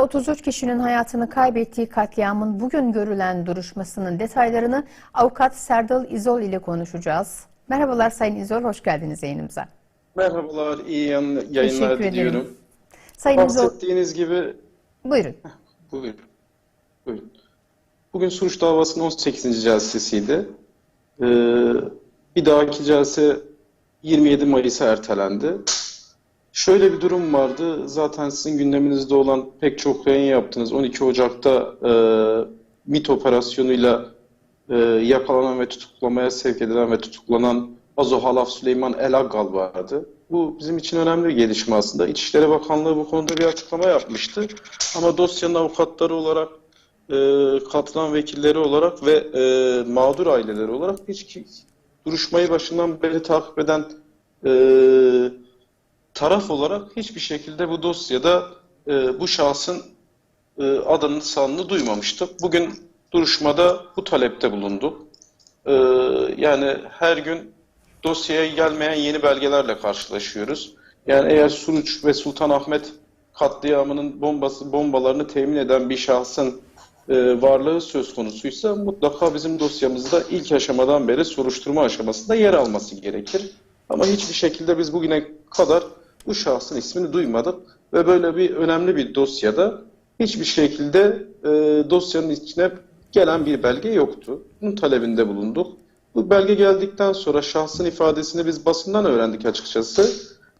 33 kişinin hayatını kaybettiği katliamın bugün görülen duruşmasının detaylarını avukat Serdal İzol ile konuşacağız. Merhabalar Sayın İzol, hoş geldiniz yayınımıza. Merhabalar, iyi yayınlar diliyorum. Sayın İzol, Bahsettiğiniz gibi, buyurun. buyurun. buyurun. Bugün Suruç davasının 18. celsesiydi. Ee, bir dahaki celse 27 Mayıs'a ertelendi. Şöyle bir durum vardı. Zaten sizin gündeminizde olan pek çok yayın yaptınız. 12 Ocak'ta e, MİT operasyonuyla e, yakalanan ve tutuklamaya sevk edilen ve tutuklanan Azo Halaf Süleyman Elaggal vardı. Bu bizim için önemli bir gelişme aslında. İçişleri Bakanlığı bu konuda bir açıklama yapmıştı. Ama dosyanın avukatları olarak, e, katılan vekilleri olarak ve e, mağdur aileleri olarak hiç duruşmayı başından beri takip eden e, taraf olarak hiçbir şekilde bu dosyada e, bu şahsın e, adını sanını duymamıştık. Bugün duruşmada bu talepte bulunduk. E, yani her gün dosyaya gelmeyen yeni belgelerle karşılaşıyoruz. Yani eğer Suruç ve Sultanahmet katliamının bombası bombalarını temin eden bir şahsın e, varlığı söz konusuysa mutlaka bizim dosyamızda ilk aşamadan beri soruşturma aşamasında yer alması gerekir. Ama hiçbir şekilde biz bugüne kadar bu şahsın ismini duymadık ve böyle bir önemli bir dosyada hiçbir şekilde e, dosyanın içine gelen bir belge yoktu. Bunun talebinde bulunduk. Bu belge geldikten sonra şahsın ifadesini biz basından öğrendik açıkçası.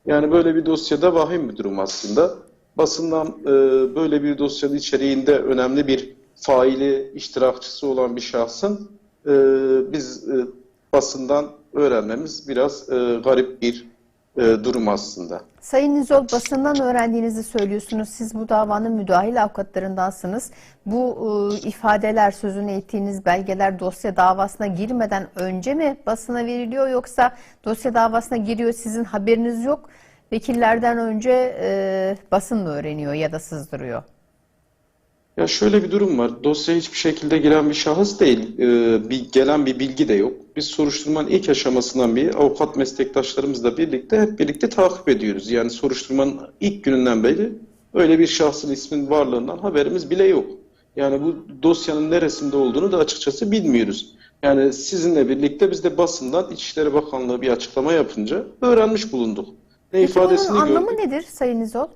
Yani böyle bir dosyada vahim bir durum aslında. Basından e, böyle bir dosyanın içeriğinde önemli bir faili, iştirakçısı olan bir şahsın e, biz e, basından öğrenmemiz biraz e, garip bir e, durum aslında. Sayın İzol, basından öğrendiğinizi söylüyorsunuz. Siz bu davanın müdahil avukatlarındansınız. Bu e, ifadeler, sözünü ettiğiniz belgeler dosya davasına girmeden önce mi basına veriliyor yoksa dosya davasına giriyor sizin haberiniz yok? Vekillerden önce e, basın mı öğreniyor ya da sızdırıyor? Ya şöyle bir durum var. Dosyaya hiçbir şekilde giren bir şahıs değil. Ee, bir gelen bir bilgi de yok. Biz soruşturmanın ilk aşamasından bir avukat meslektaşlarımızla birlikte hep birlikte takip ediyoruz. Yani soruşturmanın ilk gününden beri öyle bir şahsın ismin varlığından haberimiz bile yok. Yani bu dosyanın neresinde olduğunu da açıkçası bilmiyoruz. Yani sizinle birlikte biz de basından İçişleri Bakanlığı bir açıklama yapınca öğrenmiş bulunduk. Ne Peki bunun ifadesini anlamı gördük. nedir Sayın İzol?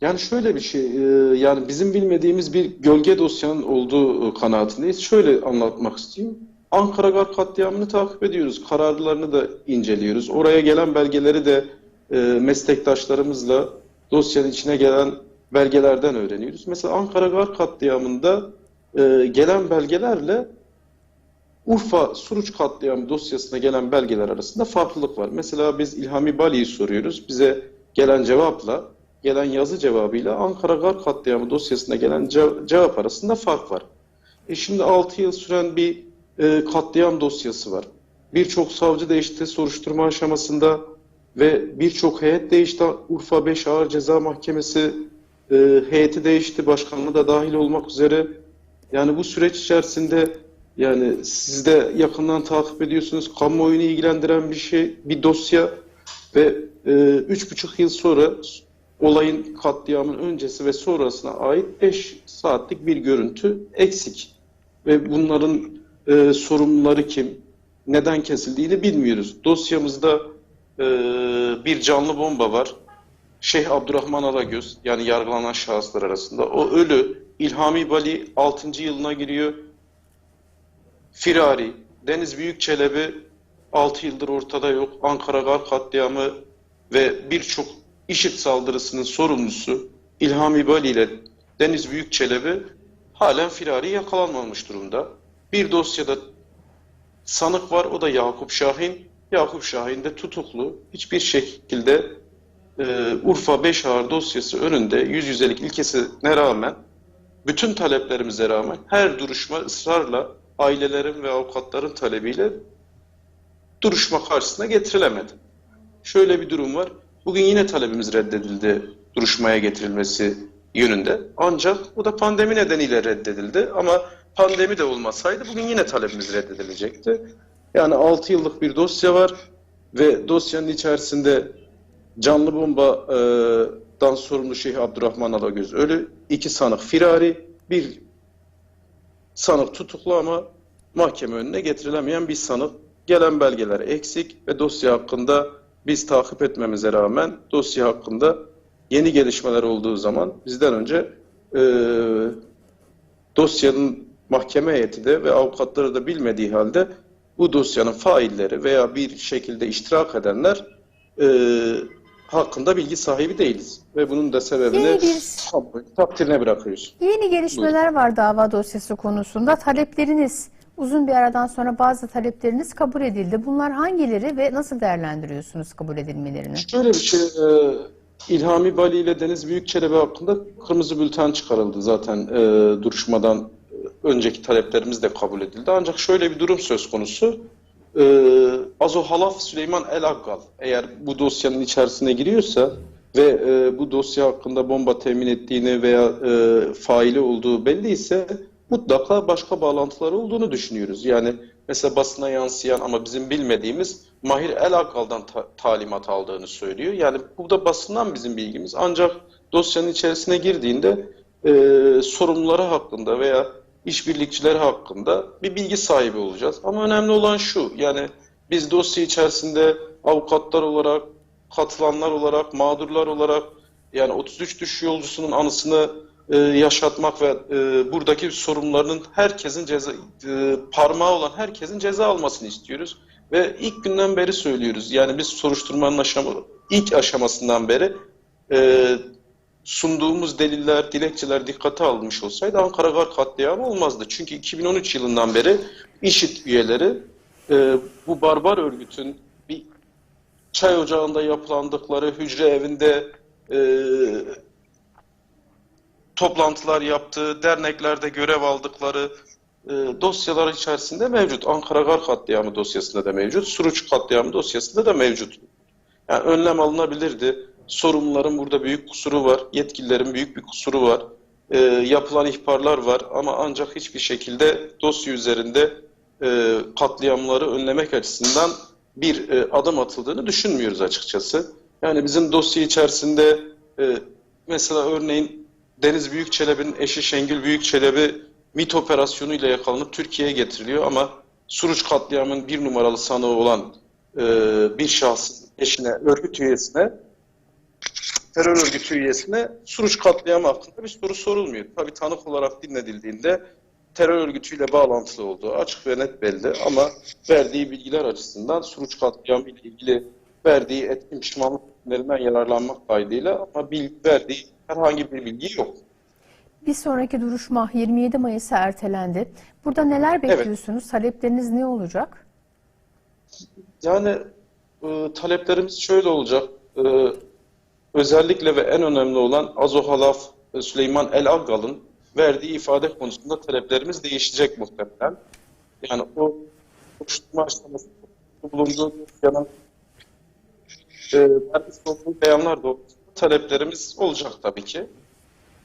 Yani şöyle bir şey, e, yani bizim bilmediğimiz bir gölge dosyanın olduğu kanaatindeyiz. Şöyle anlatmak isteyeyim. Ankara Gar katliamını takip ediyoruz. Kararlarını da inceliyoruz. Oraya gelen belgeleri de e, meslektaşlarımızla dosyanın içine gelen belgelerden öğreniyoruz. Mesela Ankara Gar katliamında e, gelen belgelerle Urfa Suruç katliamı dosyasına gelen belgeler arasında farklılık var. Mesela biz İlhami Bali'yi soruyoruz. Bize gelen cevapla, gelen yazı cevabıyla Ankara Gar katliamı dosyasına gelen ce- cevap arasında fark var. E şimdi 6 yıl süren bir e, katliam dosyası var. Birçok savcı değişti soruşturma aşamasında ve birçok heyet değişti. Urfa 5 Ağır Ceza Mahkemesi e, heyeti değişti, başkanlığı da dahil olmak üzere. Yani bu süreç içerisinde yani siz de yakından takip ediyorsunuz. Kamuoyunu ilgilendiren bir şey, bir dosya ve e, üç buçuk yıl sonra olayın katliamın öncesi ve sonrasına ait 5 saatlik bir görüntü eksik. Ve bunların e, sorumluları kim, neden kesildiğini bilmiyoruz. Dosyamızda e, bir canlı bomba var. Şeyh Abdurrahman Alagöz yani yargılanan şahıslar arasında. O ölü. İlhami Bali 6. yılına giriyor. Firari, Deniz Büyükçelebi 6 yıldır ortada yok. Ankara Gar katliamı ve birçok IŞİD saldırısının sorumlusu İlhami Bali ile Deniz Büyükçelebi halen firari yakalanmamış durumda. Bir dosyada sanık var o da Yakup Şahin. Yakup Şahin de tutuklu. Hiçbir şekilde e, Urfa 5 ağır dosyası önünde yüz yüzelik ilkesine rağmen bütün taleplerimize rağmen her duruşma ısrarla ailelerin ve avukatların talebiyle duruşma karşısına getirilemedi. Şöyle bir durum var. Bugün yine talebimiz reddedildi duruşmaya getirilmesi yönünde. Ancak bu da pandemi nedeniyle reddedildi. Ama pandemi de olmasaydı bugün yine talebimiz reddedilecekti. Yani 6 yıllık bir dosya var ve dosyanın içerisinde canlı bomba e, sorumlu Şeyh Abdurrahman Alagöz ölü, iki sanık firari, bir sanık tutuklu ama mahkeme önüne getirilemeyen bir sanık. Gelen belgeler eksik ve dosya hakkında biz takip etmemize rağmen dosya hakkında yeni gelişmeler olduğu zaman bizden önce e, dosyanın mahkeme heyeti de ve avukatları da bilmediği halde bu dosyanın failleri veya bir şekilde iştirak edenler e, hakkında bilgi sahibi değiliz. Ve bunun da sebebini takdirine bırakıyoruz. Yeni gelişmeler var dava dosyası konusunda. Talepleriniz uzun bir aradan sonra bazı talepleriniz kabul edildi. Bunlar hangileri ve nasıl değerlendiriyorsunuz kabul edilmelerini? Şöyle bir şey, e, İlhami Bali ile Deniz Büyükçelebi hakkında kırmızı bülten çıkarıldı zaten e, duruşmadan e, önceki taleplerimiz de kabul edildi. Ancak şöyle bir durum söz konusu. E, Azo Halaf Süleyman El Aggal eğer bu dosyanın içerisine giriyorsa ve e, bu dosya hakkında bomba temin ettiğini veya e, faili olduğu belliyse mutlaka başka bağlantıları olduğunu düşünüyoruz. Yani mesela basına yansıyan ama bizim bilmediğimiz Mahir El Akal'dan ta- talimat aldığını söylüyor. Yani bu da basından bizim bilgimiz. Ancak dosyanın içerisine girdiğinde e, sorumluları hakkında veya işbirlikçileri hakkında bir bilgi sahibi olacağız. Ama önemli olan şu, yani biz dosya içerisinde avukatlar olarak, katılanlar olarak, mağdurlar olarak yani 33 düş yolcusunun anısını e, yaşatmak ve e, buradaki sorunlarının herkesin ceza e, parmağı olan herkesin ceza almasını istiyoruz. Ve ilk günden beri söylüyoruz. Yani biz soruşturmanın aşama, ilk aşamasından beri sunduğumuz deliller, dilekçeler dikkate alınmış olsaydı Ankara Gar katliamı olmazdı. Çünkü 2013 yılından beri IŞİD üyeleri bu barbar örgütün bir çay ocağında yapılandıkları, hücre evinde toplantılar yaptığı, derneklerde görev aldıkları e, dosyalar içerisinde mevcut. Ankara Gar katliamı dosyasında da mevcut, Suruç katliamı dosyasında da mevcut. Yani önlem alınabilirdi. Sorumluların burada büyük kusuru var, yetkililerin büyük bir kusuru var. E, yapılan ihbarlar var ama ancak hiçbir şekilde dosya üzerinde e, katliamları önlemek açısından bir e, adım atıldığını düşünmüyoruz açıkçası. Yani bizim dosya içerisinde e, mesela örneğin Deniz Büyükçelebi'nin eşi Şengül Büyükçelebi MİT operasyonu ile yakalanıp Türkiye'ye getiriliyor ama Suruç katliamının bir numaralı sanığı olan e, bir şahsın eşine, örgüt üyesine terör örgütü üyesine Suruç katliamı hakkında bir soru sorulmuyor. Tabii tanık olarak dinledildiğinde terör örgütüyle bağlantılı olduğu açık ve net belli ama verdiği bilgiler açısından Suruç katliamı ile ilgili verdiği etkin pişmanlık yararlanmak kaydıyla ama bilgi verdiği herhangi bir bilgi yok. Bir sonraki duruşma 27 Mayıs'a ertelendi. Burada neler bekliyorsunuz? Talepleriniz ne olacak? Yani e, taleplerimiz şöyle olacak. E, özellikle ve en önemli olan Azo Halaf e, Süleyman El Aggal'ın verdiği ifade konusunda taleplerimiz değişecek muhtemelen. Yani o soruşturma aşamasında bulunduğu yanın e, vermiş olduğu beyanlar doğrultusunda taleplerimiz olacak tabii ki.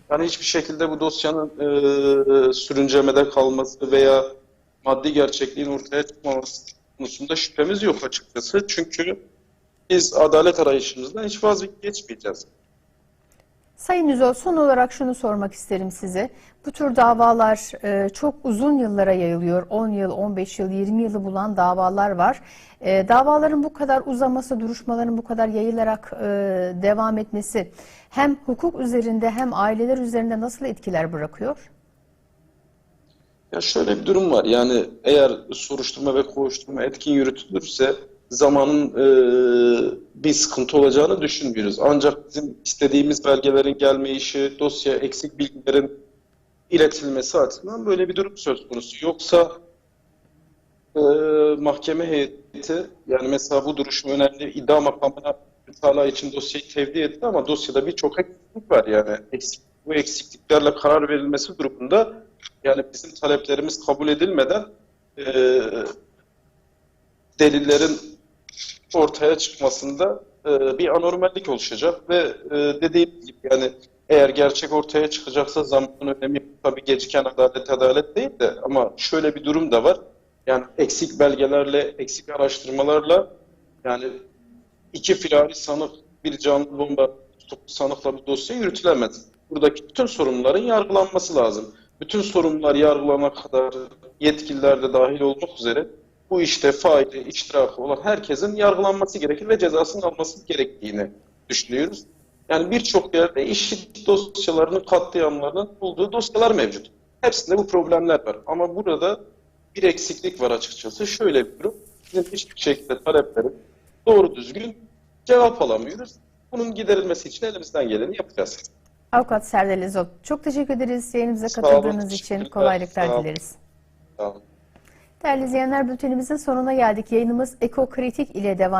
Yani hiçbir şekilde bu dosyanın e, sürüncemede kalması veya maddi gerçekliğin ortaya çıkmaması konusunda şüphemiz yok açıkçası. Çünkü biz adalet arayışımızdan hiç vazgeçmeyeceğiz. Sayın Üzol, son olarak şunu sormak isterim size. Bu tür davalar e, çok uzun yıllara yayılıyor. 10 yıl, 15 yıl, 20 yılı bulan davalar var. E, davaların bu kadar uzaması, duruşmaların bu kadar yayılarak e, devam etmesi hem hukuk üzerinde hem aileler üzerinde nasıl etkiler bırakıyor? Ya şöyle bir durum var. Yani eğer soruşturma ve kovuşturma etkin yürütülürse zamanın e, bir sıkıntı olacağını düşünmüyoruz. Ancak bizim istediğimiz belgelerin gelmeyişi, dosya eksik bilgilerin iletilmesi açısından böyle bir durum söz konusu. Yoksa e, mahkeme heyeti yani mesela bu duruşma önemli iddia makamına mütalaa için dosyayı tevdi etti ama dosyada birçok eksiklik var yani eksik, bu eksikliklerle karar verilmesi durumunda yani bizim taleplerimiz kabul edilmeden e, delillerin ortaya çıkmasında e, bir anormallik oluşacak ve e, dediğim gibi yani eğer gerçek ortaya çıkacaksa zamanın önemi tabii geciken adalet adalet değil de ama şöyle bir durum da var. Yani eksik belgelerle, eksik araştırmalarla yani iki firari sanık bir canlı bomba sanıkla bu dosya yürütülemez. Buradaki bütün sorumluların yargılanması lazım. Bütün sorumlular yargılana kadar yetkililer de dahil olmak üzere bu işte faili, iştirakı olan herkesin yargılanması gerekir ve cezasını alması gerektiğini düşünüyoruz. Yani birçok yerde işit dosyalarının katliamlarının bulduğu dosyalar mevcut. Hepsinde bu problemler var. Ama burada bir eksiklik var açıkçası. Şöyle bir durum. Bizim hiçbir şekilde taleplerin doğru düzgün cevap alamıyoruz. Bunun giderilmesi için elimizden geleni yapacağız. Avukat Serdar Ezot, çok teşekkür ederiz yayınımıza katıldığınız için. Kolaylıklar dileriz. Sağ olun. Değerli izleyenler bültenimizin sonuna geldik. Yayınımız Ekokritik ile devam